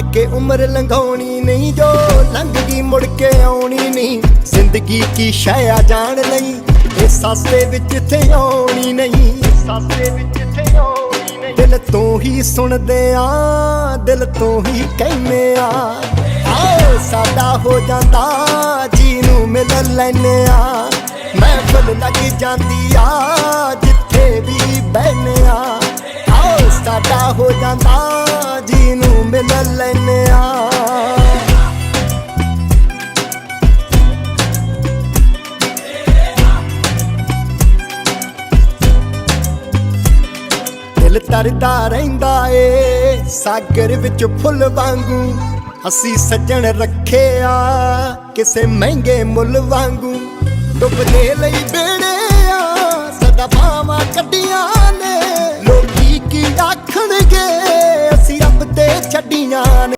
ਕੇ ਉਮਰ ਲੰਘਾਉਣੀ ਨਹੀਂ ਜੋ ਲੰਘ ਗਈ ਮੁੜ ਕੇ ਆਉਣੀ ਨਹੀਂ। ਜ਼ਿੰਦਗੀ ਕੀ ਸ਼ੈ ਆ ਜਾਣ ਲਈ, ਇਹ ਸਾਸੇ ਵਿੱਚ ਇੱਥੇ ਆਉਣੀ ਨਹੀਂ। ਸਾਸੇ ਵਿੱਚ ਇੱਥੇ ਆਉਣੀ ਨਹੀਂ। ਦਿਲ ਤੋਂ ਹੀ ਸੁਣਦੇ ਆ, ਦਿਲ ਤੋਂ ਹੀ ਕਹਿੰਦੇ ਆ। ਆਓ ਸਾਡਾ ਹੋ ਜਾਂਦਾ ਜੀ ਨੂੰ ਮਿਲ ਲੈਨੇ ਆ। ਮੈਂ ਫੁੱਲ ਲੱਗ ਜਾਂਦੀ ਆ, ਜਿੱਥੇ ਵੀ ਬਹਿਨੇ ਆ। ਆਓ ਸਾਡਾ ਹੋ ਜਾਂਦਾ ਮਿਲ ਲੈਨੇ ਆ। ਦਿਲ ਤਰਦਾ ਰਹਿੰਦਾ ਏ, ਸਾਗਰ ਵਿੱਚ ਫੁੱਲ ਵਾਂਗੂ। ਅਸੀਂ ਸੱਜਣ ਰੱਖਿਆ ਕਿਸੇ ਮਹਿੰਗੇ ਮੁੱਲ ਵਾਂਗੂ। ਡੁੱਬਦੇ ਲਈ ਬੇੜੇ